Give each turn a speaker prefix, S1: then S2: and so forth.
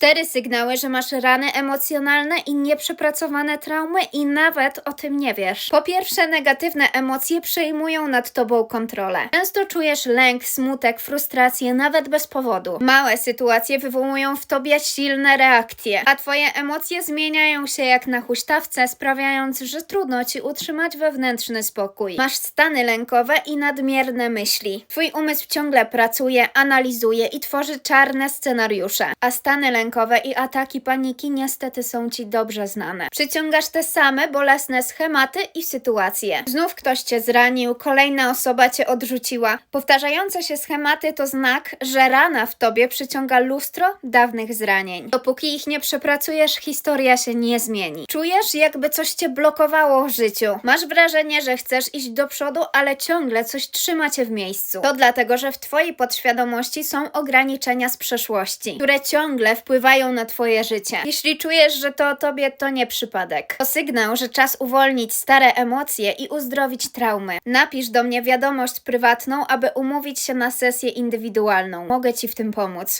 S1: Cztery sygnały, że masz rany emocjonalne i nieprzepracowane traumy i nawet o tym nie wiesz. Po pierwsze, negatywne emocje przejmują nad tobą kontrolę. Często czujesz lęk, smutek, frustrację, nawet bez powodu. Małe sytuacje wywołują w tobie silne reakcje, a twoje emocje zmieniają się jak na huśtawce, sprawiając, że trudno ci utrzymać wewnętrzny spokój. Masz stany lękowe i nadmierne myśli. Twój umysł ciągle pracuje, analizuje i tworzy czarne scenariusze, a stany lękowe i ataki paniki niestety są ci dobrze znane. Przyciągasz te same bolesne schematy i sytuacje. Znów ktoś cię zranił, kolejna osoba cię odrzuciła. Powtarzające się schematy to znak, że rana w tobie przyciąga lustro dawnych zranień. Dopóki ich nie przepracujesz, historia się nie zmieni. Czujesz, jakby coś cię blokowało w życiu. Masz wrażenie, że chcesz iść do przodu, ale ciągle coś trzyma cię w miejscu. To dlatego, że w twojej podświadomości są ograniczenia z przeszłości, które ciągle wpływają na twoje życie. Jeśli czujesz, że to o tobie, to nie przypadek. To sygnał, że czas uwolnić stare emocje i uzdrowić traumy. Napisz do mnie wiadomość prywatną, aby umówić się na sesję indywidualną. Mogę ci w tym pomóc.